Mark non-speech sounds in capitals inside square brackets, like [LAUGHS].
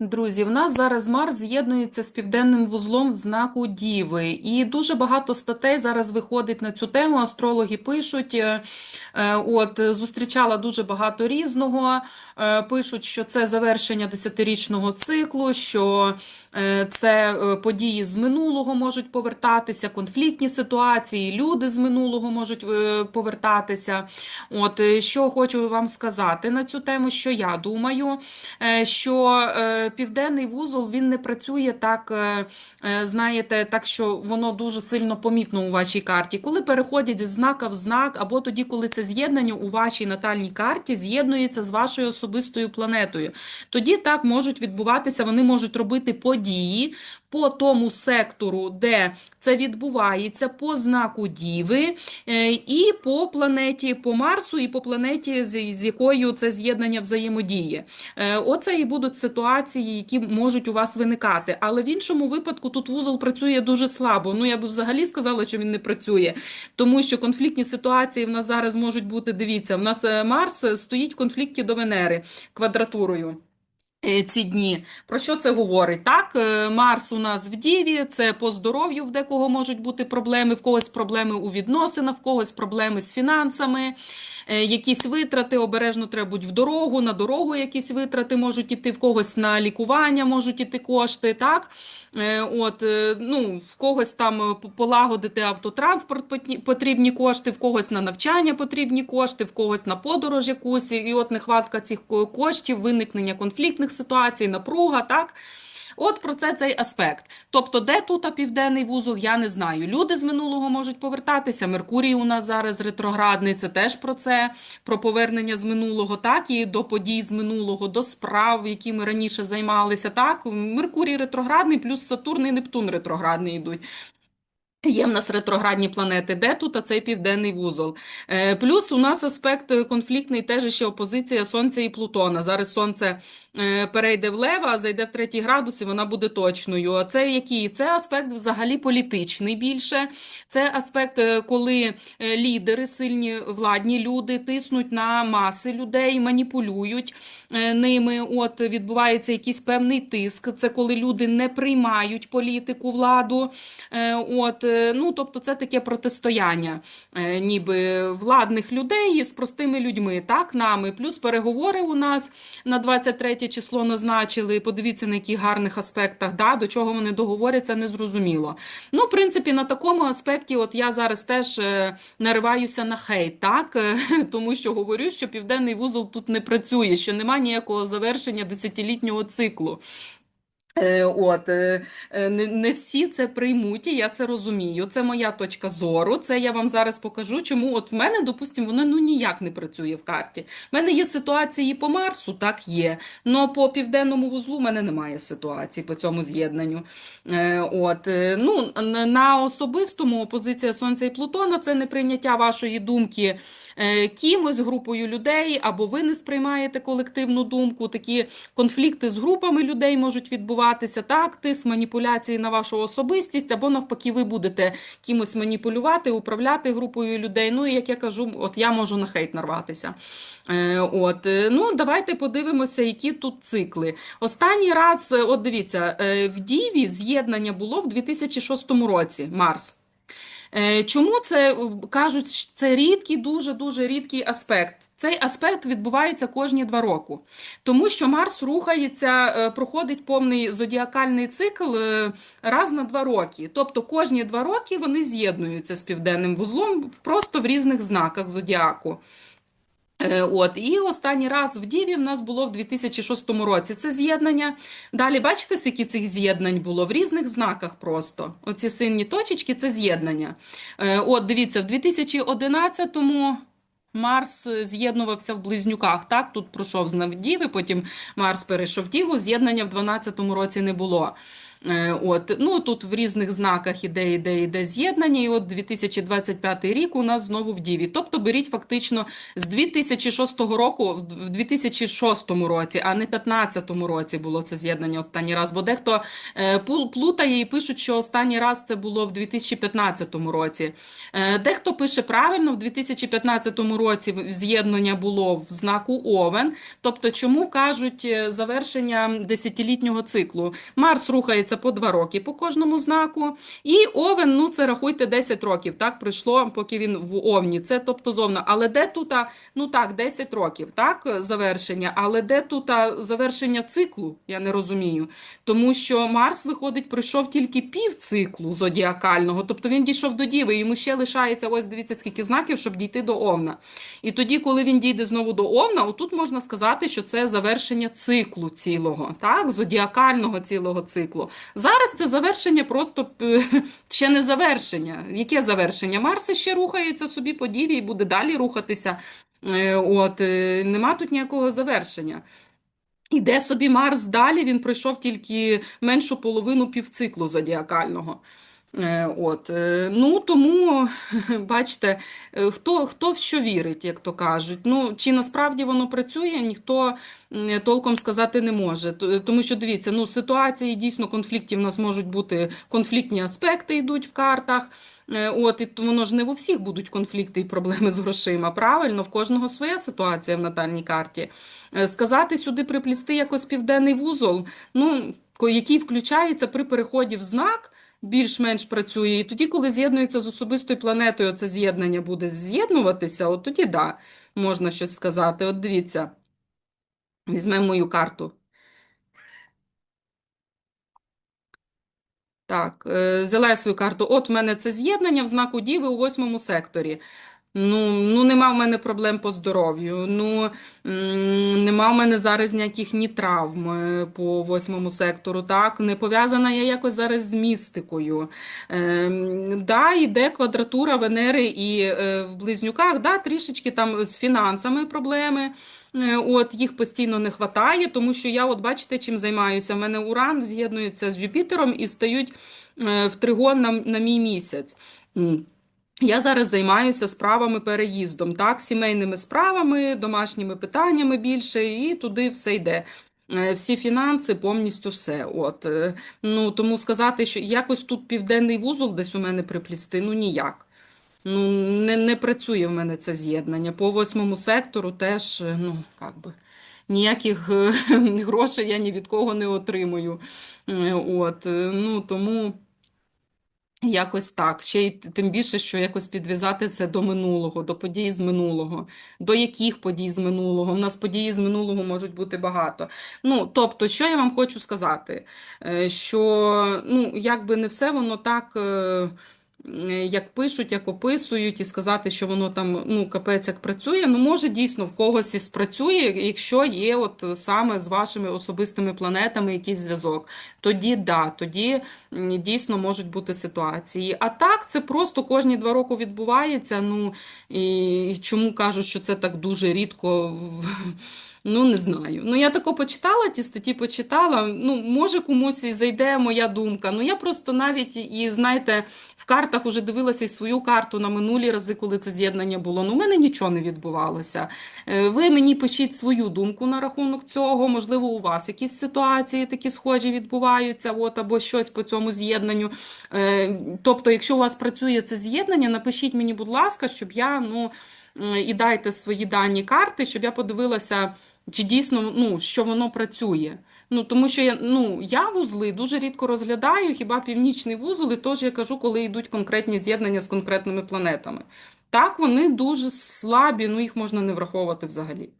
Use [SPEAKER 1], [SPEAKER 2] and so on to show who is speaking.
[SPEAKER 1] Друзі, в нас зараз Марс з'єднується з південним вузлом в знаку Діви, і дуже багато статей зараз виходить на цю тему. Астрологи пишуть, е, е, от зустрічала дуже багато різного. е, Пишуть, що це завершення десятирічного циклу, що це події з минулого можуть повертатися, конфліктні ситуації, люди з минулого можуть повертатися. От що хочу вам сказати на цю тему, що я думаю, що південний вузол він не працює так, е, е, знаєте, так, що воно дуже сильно помітно у вашій карті. Коли переходять з знака в знак, або тоді, коли це з'єднання у вашій натальній карті з'єднується з вашою особистою планетою, тоді так можуть відбуватися, вони можуть робити події по тому сектору, де це відбувається, по знаку Діви, е, і по планеті, по Марсу, і по планеті, з якою це з'єднання взаємодіє. Е, Оце і будуть ситуації, які можуть у вас виникати. Але в іншому випадку тут вузол працює дуже слабо. Ну, я би взагалі сказала, що він не працює, тому що конфліктні ситуації в нас зараз можуть бути. Дивіться, в нас е, Марс стоїть в конфлікті до Венери квадратурою. Е, Ці дні про що це говорить? Так, е, Марс у нас в Діві, це по здоров'ю, в декого можуть бути проблеми, в когось проблеми у відносинах, в когось проблеми з фінансами, якісь витрати, обережно треба бути в дорогу, на дорогу якісь витрати можуть іти, в когось на лікування можуть іти кошти. Так, Е, от, е, ну, в когось там е, полагодити автотранспорт потрібні кошти, в когось на навчання потрібні кошти, в когось на подорож якусь, і от нехватка цих коштів, виникнення конфліктних ситуацій, напруга, так? От про це цей аспект. Тобто, де тут південний вузол, я не знаю. Люди з минулого можуть повертатися. Меркурій у нас зараз ретроградний, це теж про це, про повернення з минулого, так, і до подій з минулого, до справ, якими раніше займалися. Так, Меркурій ретроградний, плюс Сатурн і Нептун ретроградний йдуть. Є в нас ретроградні планети, де тут а цей південний вузол. Е, Плюс у нас аспект е, конфліктний теж ще опозиція Сонця і Плутона. Зараз Сонце е, перейде в Лева, а зайде в третій градус, і вона буде точною. А це який? Це аспект взагалі політичний більше. Це аспект, коли лідери, сильні владні люди тиснуть на маси людей, маніпулюють ними. От відбувається якийсь певний тиск. Це коли люди не приймають політику, владу. От, ну, тобто це таке протистояння е, ніби владних людей з простими людьми, так, нами. Плюс переговори у нас на 23 число назначили. Подивіться, на яких гарних аспектах, да, до чого вони договоряться, не зрозуміло. Ну, в принципі, на такому аспекті, от я зараз теж е, нариваюся на хейт, так, е, [LAUGHS] тому що говорю, що південний вузол тут не працює, що немає ніякого завершення десятилітнього циклу. Е, От е, е, не, всі це приймуть, і я це розумію. Це моя точка зору. Це я вам зараз покажу, чому от в мене, допустимо, воно ну ніяк не працює в карті. В мене є ситуації по Марсу, так є. але по південному вузлу в мене немає ситуації по цьому з'єднанню. От ну на особистому опозиція Сонця і Плутона це не прийняття вашої думки кимось, групою людей, або ви не сприймаєте колективну думку. Такі конфлікти з групами людей можуть відбуватися, так, тиск маніпуляції на вашу особистість, або навпаки, ви будете кимось маніпулювати, управляти групою людей. Ну, і як я кажу, от я можу на хейт нарватися. Е, От, е, ну, давайте подивимося, які тут цикли. Останній раз, е, от дивіться, е, в Діві з'єднання було в 2006 році, Марс. Чому це кажуть, це рідкий, дуже-дуже рідкий аспект. Цей аспект відбувається кожні два роки, тому що Марс рухається, е, проходить повний зодіакальний цикл е, раз на два роки. Тобто кожні два роки вони з'єднуються з південним вузлом просто в різних знаках зодіаку. Е, От, і останній раз в Діві в нас було в 2006 році це з'єднання. Далі, бачите, скільки цих з'єднань було в різних знаках просто. Оці сині точечки це з'єднання. От, дивіться, в 2011-му Марс е, з'єднувався в Близнюках. Так, тут пройшов з Діви, потім Марс перейшов Діву, з'єднання в 2012 році не було. Е, От, ну тут в різних знаках іде, іде, іде з'єднання, і от 2025 рік у нас знову в Діві. Тобто беріть фактично з 2006 року, в 2006 році, а не 2015 році було це з'єднання останній раз. Бо дехто е, плутає і пишуть, що останній раз це було в 2015 році. Е, Дехто пише правильно, в 2015 році з'єднання було в знаку Овен. Тобто, чому кажуть завершення десятилітнього циклу? Марс рухається по два роки по кожному знаку, і Овен, ну це рахуйте 10 років. Так пройшло, поки він в Овні. Це тобто зовна. Але де тут, ну так, 10 років, так, завершення. Але де тут завершення циклу? Я не розумію. Тому що Марс виходить, пройшов тільки пів циклу зодіакального, тобто він дійшов до Діви, йому ще лишається, ось дивіться, скільки знаків, щоб дійти до Овна. І тоді, коли він дійде знову до Овна, отут можна сказати, що це завершення циклу цілого, так, зодіакального цілого циклу. Зараз це завершення просто е, ще не завершення. Яке завершення? Марс ще рухається собі по Діві і буде далі рухатися. Е, От, е, нема тут ніякого завершення. Іде собі Марс далі, він пройшов тільки меншу половину півциклу зодіакального. Е, От, е, ну тому, [LAUGHS] бачите, е, хто, хто в що вірить, як то кажуть. Ну, чи насправді воно працює, ніхто толком сказати не може. Тому що дивіться, ну, ситуації дійсно конфліктів у нас можуть бути конфліктні аспекти йдуть в картах. От, і воно ж не в усіх будуть конфлікти і проблеми з грошима. Правильно, в кожного своя ситуація в натальній карті. Сказати сюди приплісти якось південний вузол, ну, який включається при переході в знак, більш-менш працює. І тоді, коли з'єднується з особистою планетою, це з'єднання буде з'єднуватися, от тоді да, можна щось сказати. От дивіться, візьмемо мою карту. Так, е, взяла я свою карту. От в мене це з'єднання в знаку Діви у восьмому секторі. Ну, ну нема в мене проблем по здоров'ю. Ну, нема в мене зараз ніяких ні травм е, по восьмому сектору. Так, не пов'язана я якось зараз з містикою. Ем, да, йде квадратура Венери і е, в близнюках, да, трішечки там з фінансами проблеми. Е, От їх постійно не вистачає, тому що я, от бачите, чим займаюся. У мене Уран з'єднується з Юпітером і стають е, в тригон на, на мій місяць. Я зараз займаюся справами переїздом, так, сімейними справами, домашніми питаннями більше, і туди все йде. Е, Всі фінанси, повністю все. От. е, Ну, тому сказати, що якось тут південний вузол десь у мене приплісти, ну ніяк. Ну, не, не працює в мене це з'єднання. По восьмому сектору теж, е, ну, як би, ніяких [LAUGHS] грошей я ні від кого не отримую. От, ну, тому. Якось так. Ще й тим більше, що якось підв'язати це до минулого, до подій з минулого. До яких подій з минулого? У нас події з минулого можуть бути багато. Ну, тобто, що я вам хочу сказати? Е, Що, ну, якби не все воно так, е, як пишуть, як описують, і сказати, що воно там, ну, капець як працює, ну, може, дійсно, в когось і спрацює, якщо є от саме з вашими особистими планетами якийсь зв'язок. Тоді да, тоді дійсно можуть бути ситуації. А так, це просто кожні два роки відбувається. Ну і чому кажуть, що це так дуже рідко? в- Ну, не знаю. Ну, я тако почитала, ті статті почитала. Ну, може, комусь і зайде моя думка. Ну, я просто навіть і, знаєте, в картах уже дивилася і свою карту на минулі рази, коли це з'єднання було. Ну, у мене нічого не відбувалося. Е, Ви мені пишіть свою думку на рахунок цього. Можливо, у вас якісь ситуації такі схожі відбуваються, от, або щось по цьому з'єднанню. Е, Тобто, якщо у вас працює це з'єднання, напишіть мені, будь ласка, щоб я, ну, і дайте свої дані карти, щоб я подивилася, чи дійсно, ну, що воно працює. Ну, тому що я, ну, я вузли дуже рідко розглядаю, хіба північний вузол, і теж я кажу, коли йдуть конкретні з'єднання з конкретними планетами. Так, вони дуже слабі, ну їх можна не враховувати взагалі.